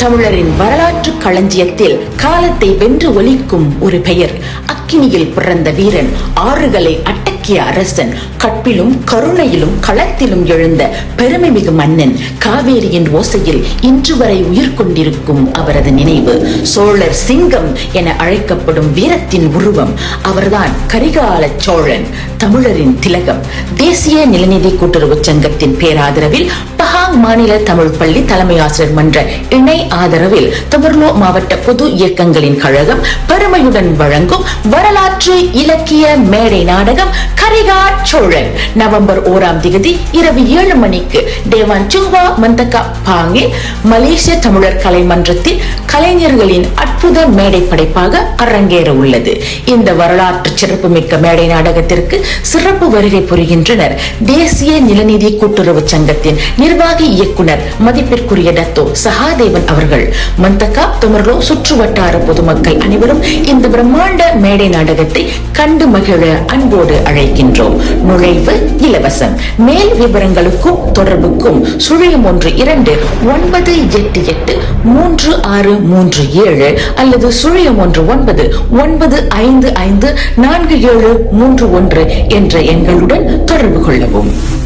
தமிழரின் வரலாற்று களஞ்சியத்தில் காலத்தை வென்று ஒலிக்கும் ஒரு பெயர். அக்கினியில் பிறந்த வீரன் ஆறுகளை அடக்கிய அரசன் கற்பிலும் கருணையிலும் களத்திலும் எழுந்த பெருமைமிகு மன்னன் காவேரியின் ஓசையில் இன்று வரை உயிர் கொண்டிருக்கும் அவரது நினைவு. சோழர் சிங்கம் என அழைக்கப்படும் வீரத்தின் உருவம் அவர்தான் கரிகால சோழன் தமிழரின் திலகம். தேசிய நிலநிதி கூட்டுறவு சங்கத்தின் பேராதரவில் பஹாங் மாநில தமிழ் பள்ளி தலைமை ஆசிரியர் மன்ற இணை ஆதரவில் தமிழ்லோ மாவட்ட பொது இயக்கங்களின் கழகம் பெருமையுடன் வழங்கும் வரலாற்று இலக்கிய மேடை நாடகம் கரிகா சோழன். நவம்பர் ஓராம் திகதி இரவு ஏழு மணிக்கு தேவான் சுவா மந்தகா பாங்கில் மலேசிய தமிழர் கலைமன்றத்தின் கலைஞர்களின் அற்புத மேடை படைப்பாக அரங்கேற உள்ளது. இந்த வரலாற்று சிறப்புமிக்க மேடை நாடகத்திற்கு சிறப்பு வருகை புரிகின்றனர். தேசிய நிலநிதி கூட்டுறவு சங்கத்தின் நிர்வாகி இயக்குனர் மதிப்பிற்குரிய டத்தோ சகாதேவன் அவர்கள். மந்தகா துமர்லோ சுற்று வட்டார பொதுமக்கள் அனைவரும் இந்த பிரம்மாண்ட மேடை நாடகத்தை கண்டு மகிழ அன்போடு அழைக்கின்றோம். நுழைவு இலவசம். மேல் விவரங்களுக்கும் தொடர்புக்கும் சுழியம் ஒன்று இரண்டு ஒன்பது எட்டு எட்டு மூன்று ஆறு மூன்று ஏழு அல்லது சுழியம் ஒன்று ஒன்பது ஒன்பது ஐந்து ஐந்து நான்கு ஏழு மூன்று ஒன்று என்ற எண்களுடன் தொடர்பு கொள்ளவும்.